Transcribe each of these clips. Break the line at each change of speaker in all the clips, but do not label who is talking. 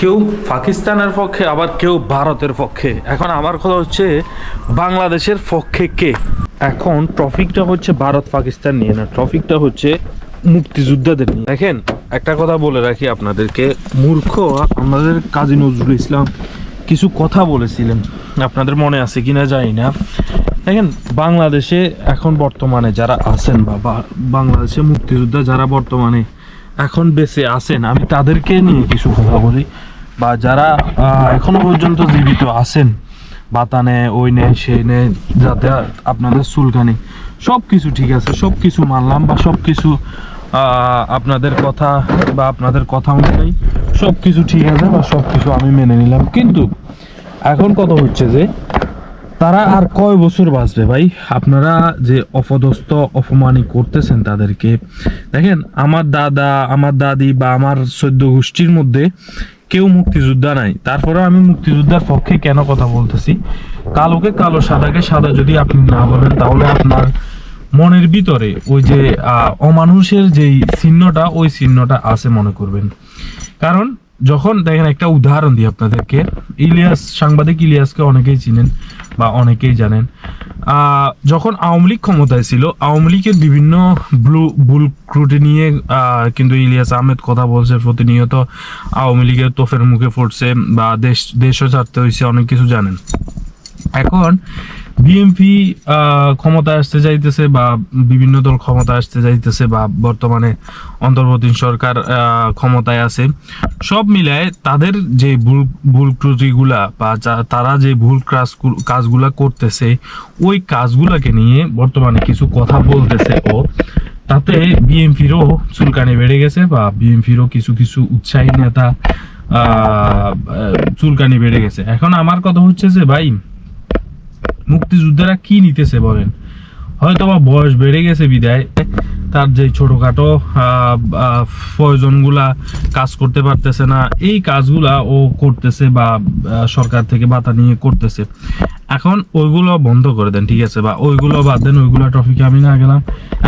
কেউ পাকিস্তানের পক্ষে, আবার কেউ ভারতের পক্ষে। এখন আমার কথা হচ্ছে, বাংলাদেশের পক্ষে কে? এখন ট্রফিকটা হচ্ছে ভারত, পাকিস্তান নিয়ে না, ট্রফিকটা হচ্ছে মুক্তিযোদ্ধাদের নিয়ে। দেখেন, একটা কথা বলে রাখি আপনাদেরকে। মূর্খ, আমাদের কাজী নজরুল ইসলাম কিছু কথা বলেছিলেন। আপনাদের মনে আছে কিনা জানি না। দেখেন, বাংলাদেশে এখন বর্তমানে যারা আছেন বা বাংলাদেশে মুক্তিযোদ্ধা যারা বর্তমানে এখন বেঁচে আছেন, আমি তাদেরকে নিয়ে কিছু কথা বলি। বা যারা এখনও পর্যন্ত জীবিত আছেন, বাতানে ওই নেয় সেই নেয় যাতে আপনাদের চুলকানি সব কিছু ঠিক আছে সব কিছু মানলাম বা সব কিছু আপনাদের কথা বা আপনাদের কথা অনুযায়ী সব কিছু ঠিক আছে বা সব কিছু আমি মেনে নিলাম। কিন্তু এখন কথা হচ্ছে যে তারা আর কয় বছর বাঁচবে ভাই? আপনারা যে অপদস্থ, অপমানি করতেছেন তাদেরকে, দেখেন আমার দাদা, আমার দাদি বা আমার সদ্য গোষ্ঠীর মধ্যে কেউ মুক্তিযোদ্ধা নাই। তারপরে আমি মুক্তিযোদ্ধার পক্ষে কেন কথা বলতেছি? কালোকে কালো, সাদাকে সাদা যদি আপনি না বলেন, তাহলে আপনার মনের ভিতরে ওই যে অমানুষের যেই চিহ্নটা, ওই চিহ্নটা আছে মনে করবেন। কারণ যখন দেখেন একটা উদাহরণ দিই আপনাদেরকে, ইলিয়াস, সাংবাদিক ইলিয়াসকে অনেকেই চিনেন বা অনেকেই জানেন। যখন আওয়ামী লীগ ক্ষমতায় ছিল, আওয়ামী লীগের বিভিন্ন ব্লু বুল ক্রুটি নিয়ে কিন্তু ইলিয়াস আহমেদ কথা বলছে, প্রতিনিয়ত আওয়ামী লীগের তোফের মুখে পড়ছে বা দেশ, দেশও ছাড়তে হয়েছে অনেক কিছু জানেন। এখন বিএনপি ক্ষমতা আসতে চাইতেছে বা বিভিন্ন দল ক্ষমতা আসতে চাইতেছে বা বর্তমানে অন্তর্বর্তী সরকার ক্ষমতায় আছে, সব মিলায় তাদের যে ভুল ভুল ত্রুটিগুলা বা তারা যে ভুল কাজ কাজগুলা করতেছে, ওই কাজগুলাকে নিয়ে বর্তমানে কিছু কথা বলতেছে ও, তাতে বিএনপিরও চুলকানি বেড়ে গেছে বা বিএনপিরও কিছু কিছু উৎসাহী নেতা চুলকানি বেড়ে গেছে। এখন আমার কথা হচ্ছে যে ভাই মুক্তিযোদ্ধারা কি নিতেছে বলেন? হয়তো বা বয়স বেড়ে গেছে বিদায়, তার যে ছোটখাটো প্রয়োজনগুলা কাজ করতে পারতেছে না, এই কাজগুলা ও করতেছে বা সরকার থেকে বাতা নিয়ে করতেছে। এখন ওইগুলো বন্ধ করে দেন, ঠিক আছে? বা ওইগুলো বাদ দেন, ওইগুলো টপিকে আমি না গেলাম।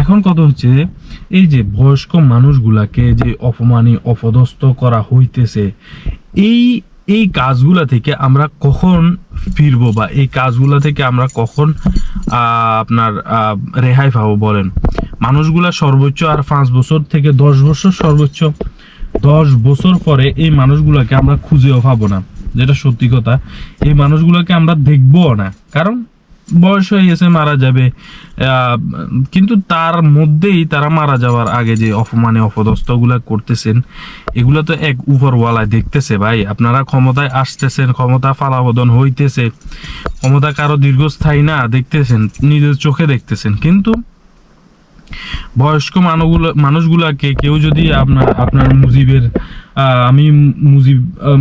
এখন কত হচ্ছে, এই যে বয়স্ক মানুষগুলাকে যে অপমানি, অপদস্থ করা হইতেছে, এই এই কাজগুলা থেকে আমরা কখন ফিরবো বা এই কাজগুলো থেকে আমরা কখন আপনার রেহাই পাবো বলেন? মানুষগুলা সর্বোচ্চ আর পাঁচ বছর থেকে দশ বছর সর্বোচ্চ, দশ বছর পরে এই মানুষগুলোকে আমরা খুঁজেও পাবো না। যেটা সত্যি কথা, এই মানুষগুলোকে আমরা দেখব না। কারণ বয়স হয়ে গেছে, মারা যাবে। কিন্তু তার মধ্যেই তারা মারা যাওয়ার আগে যে অপমানে অপদস্থগুলা করতেছেন, এগুলো তো এক উপরওয়ালায় দেখতেছে ভাই। আপনারা ক্ষমতায় আসতেছেন, ক্ষমতা ফালাবদন হইতেছে, ক্ষমতা কারও দীর্ঘস্থায়ী না, দেখতেছেন, নিজের চোখে দেখতেছেন। কিন্তু বয়স্ক মানুষগুলো মানুষগুলাকে কেউ যদি আপনার আপনার মুজিবের আমি মুজিব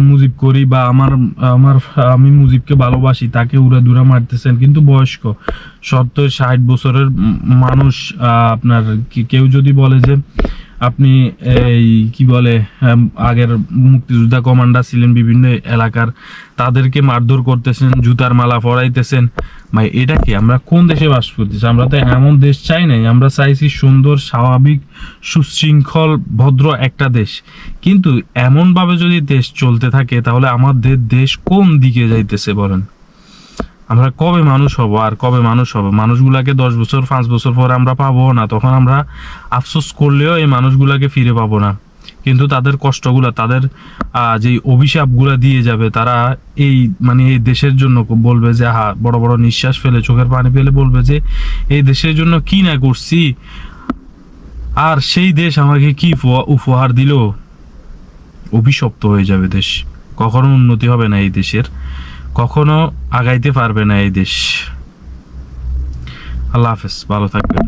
মুজিব করি বা আমার আমার, আমি মুজিবকে ভালোবাসি, তাকে উড়া দুরা মারতেছেন, কিন্তু বয়স্ক, সত্তর, ষাট বছরের মানুষ আপনার কেউ যদি বলে যে আপনি এই, কি বলে আগের মুক্তিযোদ্ধা কমান্ডার ছিলেন বিভিন্ন এলাকার, তাদেরকে মারধর করতেছেন, জুতার মালা পরাইতেছেন। ভাই, এটা কি? আমরা কোন দেশে বাস করতেছি? আমরা তো এমন দেশ চাই নাই। আমরা চাইছি সুন্দর, স্বাভাবিক, সুশৃঙ্খল, ভদ্র একটা দেশ। কিন্তু এমনভাবে যদি দেশ চলতে থাকে, তাহলে আমাদের দেশ কোন দিকে যাইতেছে বলেন? আমরা কবে মানুষ হব আর কবে মানুষ হব? মানুষগুলাকে দশ বছর পাঁচ বছর পর আমরা পাবো না। তখন আমরা আফসোস করলেও এই মানুষগুলাকে ফিরে পাবো না। কিন্তু তাদের কষ্টগুলা তাদের আহ, যে অভিশাপগুলা দিয়ে যাবে তারা এই মানে এই দেশের জন্য বলবে যে হা বড় বড় নিঃশ্বাস ফেলে চোখের পানি ফেলে বলবে যে এই দেশের জন্য কি না করছি? আর সেই দেশ আমাকে কি উপহার দিল? অভিশপ্ত হয়ে যাবে দেশ। কখনো উন্নতি হবে না এই দেশের। কখনো আগাইতে পারবে না এই দেশ। আল্লাহ হাফেজ ভালো থাকবেন।